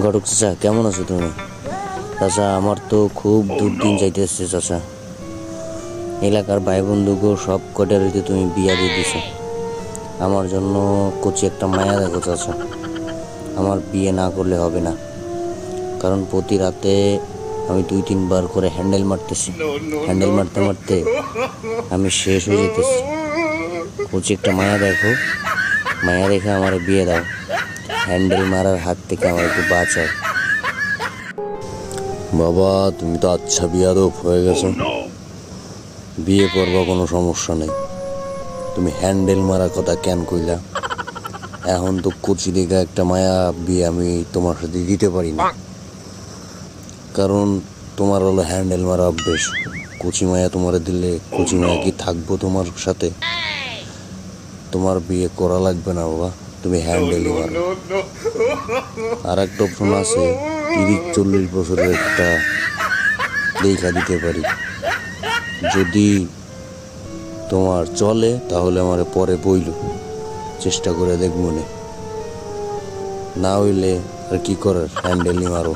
ঘটক চাচা, কেমন আছো তুমি? চাচা, আমার তো খুব দুর্দিন যাইতেছে চাচা। এলাকার ভাই বন্ধুকে সব হইতে তুমি বিয়া দিয়ে দিছো? আমার জন্য কচি একটা মায়া দেখো চাচা। আমার বিয়ে না করলে হবে না। কারণ প্রতি রাতে আমি দুই, তিনবার করে হ্যান্ডেল মারতেছি। হ্যান্ডেল মারতে মারতে আমি শেষ হয়ে যেতেছি কচি একটা মায়া দেখো। মায়া রেখে আমার বিয়ে দাও। হ্যান্ডেল মারার হাত থেকে আমার একটু বাঁচাও। বাবা, তুমি তো আচ্ছা বিয়াদব হয়ে গেছো। বিয়ে করব কোনো সমস্যা নেই। তুমি হ্যান্ডেল মারার কথা কেন কইলা? এখন তো কুচি দিকে একটা মায়া বিয়ে আমি তোমার সাথে দিতে পারি না কারণ তোমার হলো হ্যান্ডেল মারা অভ্যেস। কুচি মায়া তোমার দিলে কুচি মায়া কি থাকব তোমার সাথে? তোমার বিয়ে করা লাগবে না বাবা। তুমি হ্যান্ডেলই মারো আর একটা অপশন আছে তিরিশ চল্লিশ বছরের একটা লেখা দিতে পারি। যদি তোমার চলে তাহলে আমার পরে বইল। চেষ্টা করে দেখব নে। না হইলে আর কি করার? হ্যান্ডেলই মারো।